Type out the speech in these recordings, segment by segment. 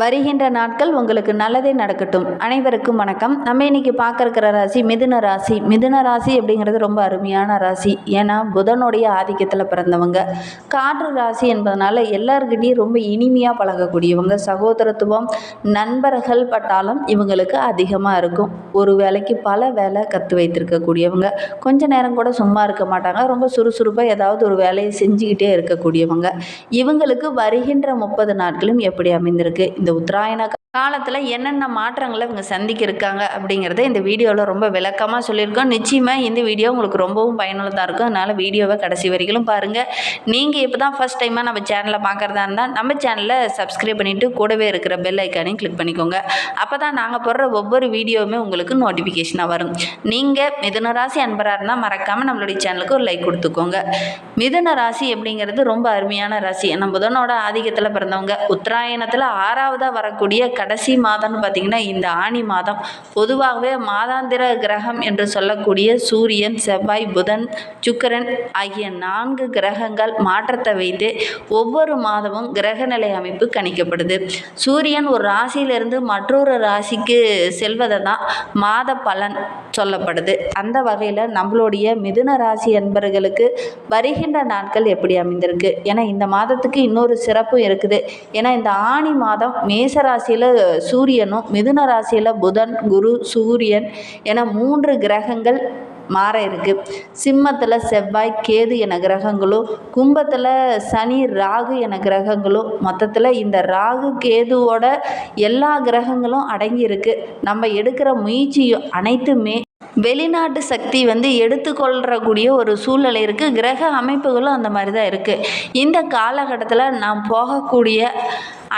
வருகின்ற நாட்கள் உங்களுக்கு நல்லதே நடக்கட்டும். அனைவருக்கும் வணக்கம். நம்ம இன்னைக்கு பார்க்க ராசி மிதுன ராசி. மிதுன ராசி அப்படிங்கிறது ரொம்ப அருமையான ராசி. ஏன்னா புதனுடைய ஆதிக்கத்தில் பிறந்தவங்க. காற்று ராசி என்பதனால எல்லாருக்கிட்டையும் ரொம்ப இனிமையாக பழகக்கூடியவங்க. சகோதரத்துவம் நண்பர்கள் பட்டாலும் இவங்களுக்கு அதிகமாக இருக்கும். ஒரு வேலைக்கு பல வேலை கற்று வைத்திருக்கக்கூடியவங்க. கொஞ்ச நேரம் கூட சும்மா இருக்க மாட்டாங்க. ரொம்ப சுறுசுறுப்பாக ஏதாவது ஒரு வேலையை செஞ்சுக்கிட்டே இருக்கக்கூடியவங்க. இவங்களுக்கு வருகின்ற முப்பது நாட்களும் எப்படி அமைந்திருக்கு? இந்த உத்தராயண காலத்தில் என்னென்ன மாற்றங்களை இவங்க சந்திக்க இருக்காங்க அப்படிங்கிறத இந்த வீடியோவில் ரொம்ப விளக்கமாக சொல்லியிருக்கோம். நிச்சயமாக இந்த வீடியோ உங்களுக்கு ரொம்பவும் பயனுள்ளதாக இருக்கும். அதனால் வீடியோவை கடைசி வரைக்கும் பாருங்கள் நீங்கள் இப்போ தான் ஃபஸ்ட் டைமாக நம்ம சேனலை பார்க்குறதா இருந்தால் நம்ம சேனலை சப்ஸ்கிரைப் பண்ணிவிட்டு கூடவே இருக்கிற பெல் ஐக்கானையும் கிளிக் பண்ணிக்கோங்க. அப்போ தான் நாங்கள் போடுற ஒவ்வொரு வீடியோவுமே உங்களுக்கு நோட்டிஃபிகேஷனாக வரும். நீங்கள் மிதுன ராசி அன்பராக இருந்தால் மறக்காமல் நம்மளுடைய சேனலுக்கு ஒரு லைக் கொடுத்துக்கோங்க. மிதுன ராசி அப்படிங்கிறது ரொம்ப அருமையான ராசி. நம்ம புதனோட ஆதிக்கத்தில் பிறந்தவங்க. உத்தராயணத்தில் ஆறாவதாக வரக்கூடிய கடைசி மாதம்னு பார்த்திங்கன்னா இந்த ஆணி மாதம். பொதுவாகவே மாதாந்திர கிரகம் என்று சொல்லக்கூடிய சூரியன் செவ்வாய் புதன் சுக்கிரன் ஆகிய நான்கு கிரகங்கள் மாற்றத்தை வைத்து ஒவ்வொரு மாதமும் கிரகநிலை அமைப்பு கணிக்கப்படுது. சூரியன் ஒரு ராசியிலிருந்து மற்றொரு ராசிக்கு செல்வதை தான் மாத பலன் சொல்லப்படுது. அந்த வகையில் நம்மளுடைய மிதுன ராசி என்பர்களுக்கு வருகின்ற நாட்கள் எப்படி அமைந்திருக்கு? ஏன்னா இந்த மாதத்துக்கு இன்னொரு சிறப்பும் இருக்குது. ஏன்னா இந்த ஆணி மாதம் மேச ராசியில் சூரியனும் மிதுன ராசியில் புதன் குரு சூரியன் என மூன்று கிரகங்கள் மாற இருக்கு. சிம்மத்தில் செவ்வாய் கேது என கிரகங்களும் கும்பத்தில் சனி ராகு என கிரகங்களும் மொத்தத்தில் இந்த ராகு கேதுவோட எல்லா கிரகங்களும் அடங்கியிருக்கு நம்ம எடுக்கிற முயற்சியும் அனைத்துமே வெளிநாட்டு சக்தி வந்து எடுத்துக்கொள்கிறக்கூடிய ஒரு சூழ்நிலை இருக்குது கிரக அமைப்புகளும் அந்த மாதிரி தான் இருக்குது இந்த காலகட்டத்தில் நாம் போகக்கூடிய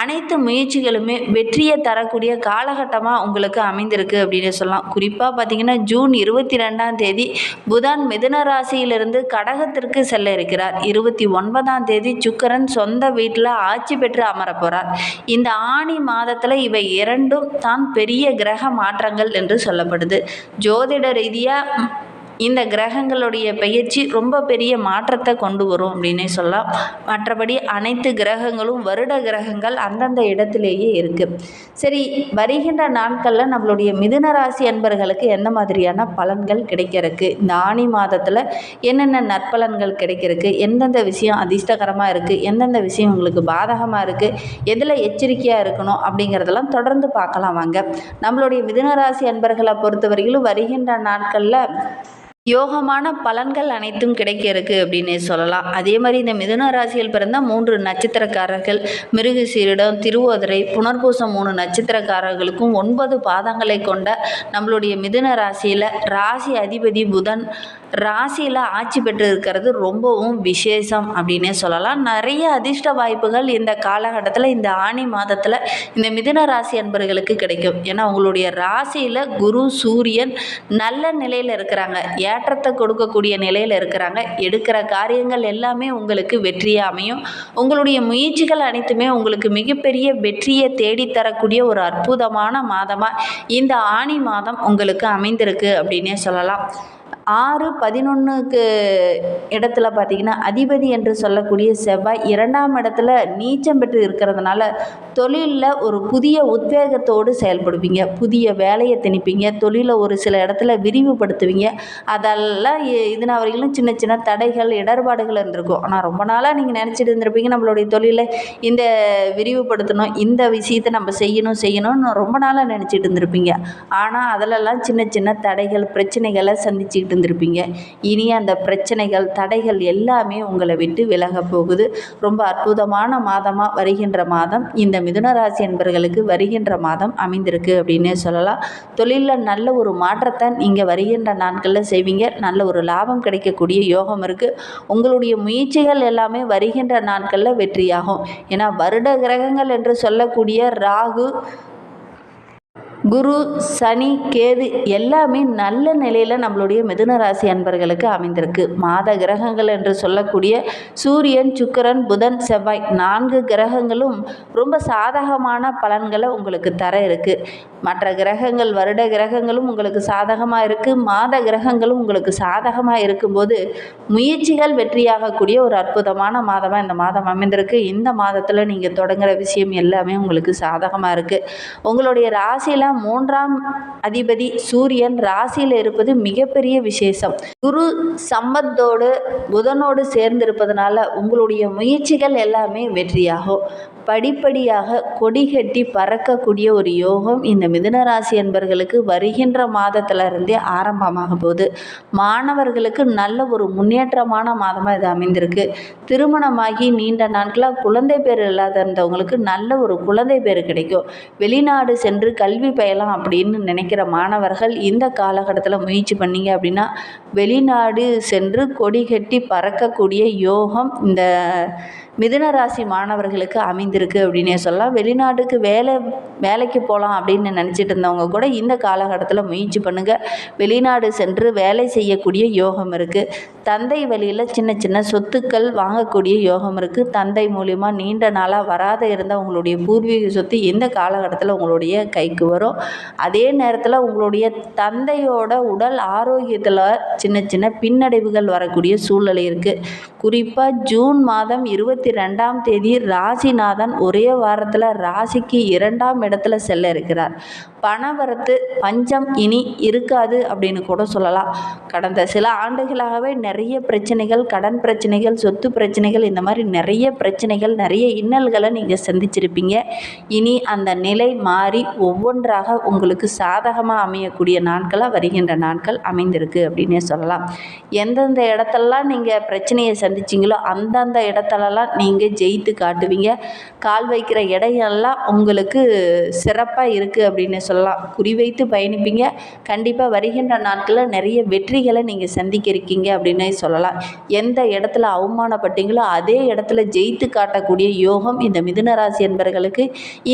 அனைத்து முயற்சிகளுமே வெற்றியை தரக்கூடிய காலகட்டமாக உங்களுக்கு அமைந்திருக்கு அப்படின்னு சொல்லலாம். குறிப்பாக பார்த்தீங்கன்னா ஜூன் இருபத்தி ரெண்டாம் தேதி புதன் மிதுன ராசியிலிருந்து கடகத்திற்கு செல்ல இருக்கிறார். இருபத்தி ஒன்பதாம் தேதி சுக்கரன் சொந்த வீட்டில் ஆட்சி பெற்று அமரப்போகிறார் இந்த ஆணி மாதத்தில் இவை இரண்டும் தான் பெரிய கிரக மாற்றங்கள் என்று சொல்லப்படுது. ஜோதிட ரீதியாக இந்த கிரகங்களுடைய பயிற்சி ரொம்ப பெரிய மாற்றத்தை கொண்டு வரும் அப்படின்னே சொல்லலாம். மற்றபடி அனைத்து கிரகங்களும் வருட கிரகங்கள் அந்தந்த இடத்திலேயே இருக்குது சரி வருகின்ற நாட்களில் நம்மளுடைய மிதுன ராசி அன்பர்களுக்கு எந்த மாதிரியான பலன்கள் கிடைக்கிறதுக்கு? இந்த ஆணி மாதத்தில் என்னென்ன நற்பலன்கள் கிடைக்கிறதுக்கு? எந்தெந்த விஷயம் அதிர்ஷ்டகரமாக இருக்குது எந்தெந்த விஷயம் உங்களுக்கு பாதகமாக இருக்குது எதில் எச்சரிக்கையாக இருக்கணும் அப்படிங்கிறதெல்லாம் தொடர்ந்து பார்க்கலாம் வாங்க. நம்மளுடைய மிதுன ராசி அன்பர்களை பொறுத்தவரையிலும் வருகின்ற நாட்களில் யோகமான பலன்கள் அனைத்தும் கிடைக்க இருக்கு அப்படின்னு சொல்லலாம். அதே மாதிரி இந்த மிதுன ராசியில் பிறந்த மூன்று நட்சத்திரக்காரர்கள் மிருகசீரிடம் திருவோதரை புனர்பூசம் மூணு நட்சத்திரக்காரர்களுக்கும் ஒன்பது பாதங்களை கொண்ட நம்மளுடைய மிதுன ராசியில் ராசி அதிபதி புதன் ராசியில் ஆட்சி பெற்று இருக்கிறது ரொம்பவும் விசேஷம் அப்படின்னே சொல்லலாம். நிறைய அதிர்ஷ்ட வாய்ப்புகள் இந்த காலகட்டத்தில் இந்த ஆணி மாதத்தில் இந்த மிதுன ராசி அன்பர்களுக்கு கிடைக்கும். ஏன்னா உங்களுடைய ராசியில் குரு சூரியன் நல்ல நிலையில் இருக்கிறாங்க. ஏன் ஏற்றத்தை கொடுக்கக்கூடிய நிலையில் இருக்கிறாங்க. எடுக்கிற காரியங்கள் எல்லாமே உங்களுக்கு வெற்றியாக அமையும். உங்களுடைய முயற்சிகள் அனைத்துமே உங்களுக்கு மிகப்பெரிய வெற்றியை தேடித்தரக்கூடிய ஒரு அற்புதமான மாதமாக இந்த ஆணி மாதம் உங்களுக்கு அமைந்திருக்கு அப்படின்னே சொல்லலாம். ஆறு பதினொன்றுக்கு இடத்துல பார்த்திங்கன்னா அதிபதி என்று சொல்லக்கூடிய செவ்வாய் இரண்டாம் இடத்துல நீச்சம் பெற்று இருக்கிறதுனால தொழிலில் ஒரு புதிய உத்வேகத்தோடு செயல்படுவீங்க. புதிய வேலையை திணிப்பீங்க. தொழிலை ஒரு சில இடத்துல விரிவுபடுத்துவீங்க. அதெல்லாம் இதனால் வரையிலும் சின்ன சின்ன தடைகள் இடர்பாடுகள் இருந்திருக்கும். ஆனால் ரொம்ப நாளாக நீங்கள் நினச்சிட்டு இருந்திருப்பீங்க நம்மளுடைய தொழிலை இந்த விரிவுபடுத்தணும் இந்த விஷயத்தை நம்ம செய்யணும் செய்யணும்னு ரொம்ப நாளாக நினச்சிட்டு இருந்திருப்பீங்க. ஆனால் அதிலெல்லாம் சின்ன சின்ன தடைகள் பிரச்சனைகளை சந்திச்சுக்கிட்டு இருந்திருப்பீங்க. இனி அந்த பிரச்சனைகள் தடைகள் எல்லாமே உங்களை விட்டு விலக போகுது. ரொம்ப அற்புதமான மாதமாக வருகின்ற மாதம். இந்த மிதுனராசி என்பர்களுக்கு வருகின்ற மாதம் அமைந்திருக்கு அப்படின்னே சொல்லலாம். தொழிலில் நல்ல ஒரு மாற்றத்தை நீங்கள் வருகின்ற நாட்களில் செய்வீங்க. நல்ல ஒரு லாபம் கிடைக்கக்கூடிய யோகம் இருக்குது உங்களுடைய முயற்சிகள் எல்லாமே வருகின்ற நாட்களில் வெற்றியாகும். ஏன்னா வருட கிரகங்கள் என்று சொல்லக்கூடிய ராகு குரு சனி கேது எல்லாமே நல்ல நிலையில் நம்மளுடைய மிதுன ராசி அன்பர்களுக்கு அமைந்திருக்கு. மாத கிரகங்கள் என்று சொல்லக்கூடிய சூரியன் சுக்கிரன் புதன் செவ்வாய் நான்கு கிரகங்களும் ரொம்ப சாதகமான பலன்களை உங்களுக்கு தர இருக்குது மற்ற கிரகங்கள் வருட கிரகங்களும் உங்களுக்கு சாதகமாக இருக்குது மாத கிரகங்களும் உங்களுக்கு சாதகமாக இருக்கும்போது முயற்சிகள் வெற்றியாகக்கூடிய ஒரு அற்புதமான மாதமாக இந்த மாதம் அமைந்திருக்கு. இந்த மாதத்தில் நீங்கள் தொடங்குகிற விஷயம் எல்லாமே உங்களுக்கு சாதகமாக இருக்குது உங்களுடைய ராசியில் மூன்றாம் அதிபதி சூரியன் ராசியில் இருப்பது மிகப்பெரிய விசேஷம். குரு சம்பத்தோடு புதனோடு சேர்ந்திருப்பதனால உங்களுடைய முயற்சிகள் எல்லாமே வெற்றியாகும். படிப்படியாக கொடி கட்டி பறக்கக்கூடிய ஒரு யோகம் இந்த மிதுன ராசி என்பர்களுக்கு வருகின்ற மாதத்துல இருந்தே ஆரம்பமாக போகுது. மாணவர்களுக்கு நல்ல ஒரு முன்னேற்றமான மாதமாக இது அமைந்திருக்கு. திருமணமாகி நீண்ட நாட்களாக குழந்தை பேர் இல்லாத இருந்தவங்களுக்கு நல்ல ஒரு குழந்தை பேர் கிடைக்கும். வெளிநாடு சென்று கல்வி பயிலாம் அப்படின்னு நினைக்கிற மாணவர்கள் இந்த காலகட்டத்தில் முயற்சி பண்ணீங்க அப்படின்னா வெளிநாடு சென்று கொடி கட்டி பறக்கக்கூடிய யோகம் இந்த மிதுன ராசி மாணவர்களுக்கு அமைந்திருக்கு அப்படின்னே சொல்லலாம். வெளிநாட்டுக்கு வேலை வேலைக்கு போகலாம் அப்படின்னு நினச்சிட்டு இருந்தவங்க கூட இந்த காலகட்டத்தில் முயற்சி பண்ணுங்கள் வெளிநாடு சென்று வேலை செய்யக்கூடிய யோகம் இருக்குது தந்தை வழியில் சின்ன சின்ன சொத்துக்கள் வாங்கக்கூடிய யோகம் இருக்குது தந்தை மூலிமா நீண்ட நாளாக வராத இருந்த உங்களுடைய பூர்வீக சொத்து இந்த காலகட்டத்தில் உங்களுடைய கைக்கு வரும். அதே நேரத்தில் உங்களுடைய தந்தையோட உடல் ஆரோக்கியத்தில் சின்ன சின்ன பின்னடைவுகள் வரக்கூடிய சூழ்நிலை இருக்குது குறிப்பாக ஜூன் மாதம் இருபத்தி ரெண்டாம் தேதி ராசிநாதன் ஒரே வாரத்தில் ராசிக்கு இரண்டாம் இடத்துல செல்ல இருக்கிறார். பணவரத்து பஞ்சம் இனி இருக்காது அப்படின்னு கூட சொல்லலாம். கடந்த சில ஆண்டுகளாகவே நிறைய பிரச்சனைகள் கடன் பிரச்சனைகள் சொத்து பிரச்சனைகள் இந்த மாதிரி நிறைய பிரச்சனைகள் நிறைய இன்னல்களை நீங்கள் சந்திச்சிருப்பீங்க. இனி அந்த நிலை மாறி ஒவ்வொன்றாக உங்களுக்கு சாதகமாக அமையக்கூடிய நாட்களாக வருகின்ற நாட்கள் அமைந்திருக்கு அப்படின்னே சொல்லலாம். எந்தெந்த இடத்தெல்லாம் நீங்கள் பிரச்சனையை சந்திச்சிங்களோ அந்தந்த இடத்துலலாம் நீங்கள் ஜெயித்து காட்டுவீங்க. கால் வைக்கிற இடையெல்லாம் உங்களுக்கு சிறப்பாக இருக்குது அப்படின்னு சொல்லலாம். குறிவைத்து பயணிப்பீங்க. கண்டிப்பாக வருகின்ற நாட்களில் நிறைய வெற்றிகளை நீங்கள் சந்திக்க இருக்கீங்க அப்படின்னே சொல்லலாம். எந்த இடத்துல அவமானப்பட்டீங்களோ அதே இடத்துல ஜெயித்து காட்டக்கூடிய யோகம் இந்த மிதுன ராசி என்பவர்களுக்கு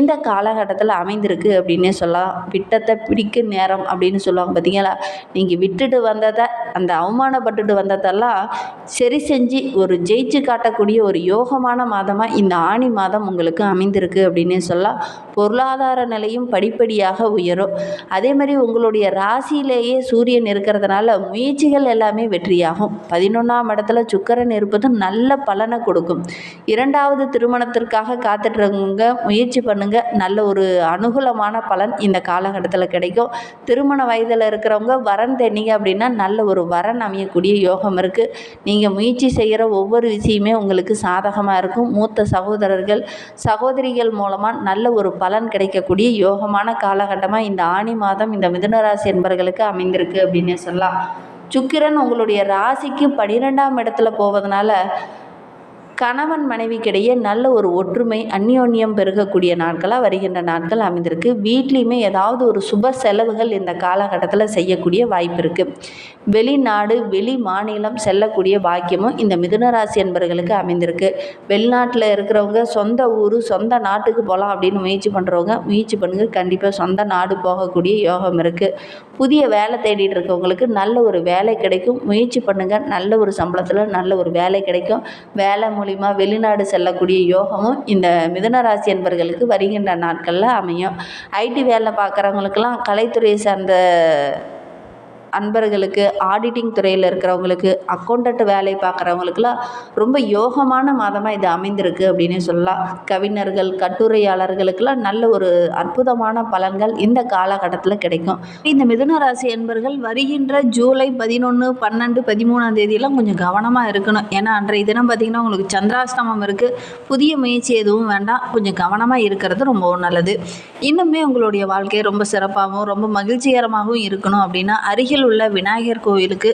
இந்த காலகட்டத்தில் அமைந்திருக்கு அப்படின்னே சொல்லலாம். விட்டத்தை பிடிக்க நேரம் அப்படின்னு சொல்லுவாங்க பார்த்தீங்களா நீங்கள் விட்டுட்டு வந்ததை அந்த அவமானப்பட்டுட்டு வந்ததெல்லாம் சரி செஞ்சு ஒரு ஜெயிச்சு காட்டக்கூடிய ஒரு யோகமான மாதமாக இந்த ஆணி மாதம் உங்களுக்கு அமைந்திருக்கு அப்படின்னே சொல்லலாம். பொருளாதார நிலையும் படிப்படியாக உயரும். அதே மாதிரி உங்களுடைய ராசியிலேயே சூரியன் இருக்கிறதுனால முயற்சிகள் எல்லாமே வெற்றியாகும். பதினொன்றாம் இடத்துல சுக்கரன் இருப்பதும் நல்ல பலனை கொடுக்கும். இரண்டாவது திருமணத்திற்காக காத்துட்றவங்க முயற்சி பண்ணுங்க. நல்ல ஒரு அனுகூலமான பலன் இந்த காலகட்டத்தில் கிடைக்கும். திருமண வயதில் இருக்கிறவங்க வரன் தேடிங்க அப்படின்னா நல்ல ஒரு வரன் அமையக்கூடிய யோகம் இருக்குது நீங்கள் முயற்சி செய்கிற ஒவ்வொரு விஷயமே உங்களுக்கு சாதகமாக இருக்கும். மூத்த சகோதரர்கள் சகோதரிகள் மூலமாக நல்ல ஒரு பலன் கிடைக்கக்கூடிய யோகமான காலகட்டமாக இந்த ஆணி மாதம் இந்த மிதுனராசி என்பவர்களுக்கு அமைந்திருக்கு அப்படின்னே சொல்லலாம். சுக்கிரன் உங்களுடைய ராசிக்கு பன்னிரெண்டாம் இடத்துல போவதனால கணவன் மனைவிக்கிடையே நல்ல ஒரு ஒற்றுமை அந்யோன்யம் பெருகக்கூடிய நாட்களாக வருகின்ற நாட்கள் அமைந்திருக்கு. வீட்லேயுமே ஏதாவது ஒரு சுப செலவுகள் இந்த காலகட்டத்தில் செய்யக்கூடிய வாய்ப்பு இருக்குது வெளிநாடு வெளி மாநிலம் செல்லக்கூடிய பாக்கியமும் இந்த மிதுனராசி என்பவர்களுக்கு அமைந்திருக்கு. வெளிநாட்டில் இருக்கிறவங்க சொந்த ஊர் சொந்த நாட்டுக்கு போகலாம் அப்படின்னு முயற்சி பண்ணுறவங்க முயற்சி பண்ணுங்க. கண்டிப்பாக சொந்த நாடு போகக்கூடிய யோகம் இருக்குது புதிய வேலை தேடிட்டு இருக்கவங்களுக்கு நல்ல ஒரு வேலை கிடைக்கும். முயற்சி பண்ணுங்கள் நல்ல ஒரு சம்பளத்தில் நல்ல ஒரு வேலை கிடைக்கும். வேலை மூலிமா வெளிநாடு செல்லக்கூடிய யோகமும் இந்த மிதுன ராசி என்பவர்களுக்கு வருகின்ற நாட்களில் அமையும். ஐடி வேலை பார்க்குறவங்களுக்கெல்லாம் கலைத்துறையை சார்ந்த அன்பர்களுக்கு ஆடிட்டிங் துறையில் இருக்கிறவங்களுக்கு அக்கௌண்டட் வேலை பார்க்குறவங்களுக்குலாம் ரொம்ப யோகமான மாதமாக இது அமைந்திருக்கு அப்படின்னு சொல்லலாம். கவிஞர்கள் கட்டுரையாளர்களுக்கெல்லாம் நல்ல ஒரு அற்புதமான பலன்கள் இந்த காலகட்டத்தில் கிடைக்கும். இந்த மிதுன ராசி என்பர்கள் வருகின்ற ஜூலை பதினொன்று பன்னெண்டு பதிமூணாம் தேதியெல்லாம் கொஞ்சம் கவனமாக இருக்கணும். ஏன்னா அன்றைய தினம் பார்த்திங்கன்னா உங்களுக்கு சந்திராஷ்டமம் இருக்குது புதிய முயற்சி எதுவும் வேண்டாம். கொஞ்சம் கவனமாக இருக்கிறது ரொம்ப நல்லது. இன்னுமே உங்களுடைய வாழ்க்கை ரொம்ப சிறப்பாகவும் ரொம்ப மகிழ்ச்சிகரமாகவும் இருக்கணும் அப்படின்னா அருகில் அருகில் உள்ள விநாயகர் கோவிலுக்கு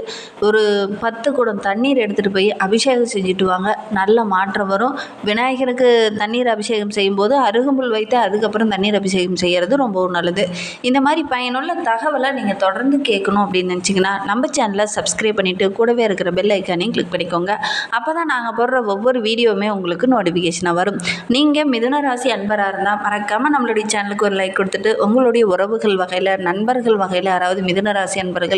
ஒரு பத்து குடம் தண்ணீர் எடுத்துகிட்டு போய் அபிஷேகம் செஞ்சுட்டு வாங்க. நல்ல மாற்றம் வரும். விநாயகருக்கு தண்ணீர் அபிஷேகம் செய்யும்போது அருகம்புல் வைத்து அதுக்கப்புறம் தண்ணீர் அபிஷேகம் செய்கிறது ரொம்பவும் நல்லது. இந்த மாதிரி பயனுள்ள தகவலை நீங்கள் தொடர்ந்து கேட்கணும் அப்படின்னு நினச்சிங்கன்னா நம்ம சேனலை சப்ஸ்கிரைப் பண்ணிவிட்டு கூடவே இருக்கிற பெல் ஐக்கானையும் கிளிக் பண்ணிக்கோங்க. அப்போ தான் நாங்கள் போடுற ஒவ்வொரு வீடியோவுமே உங்களுக்கு நோட்டிஃபிகேஷனாக வரும். நீங்கள் மிதுன ராசி அன்பராக இருந்தால் மறக்காமல் நம்மளுடைய சேனலுக்கு ஒரு லைக் கொடுத்துட்டு உங்களுடைய உறவுகள் வகையில் நண்பர்கள் வகையில் யாராவது மிதுன ராசி அன்பர்கள்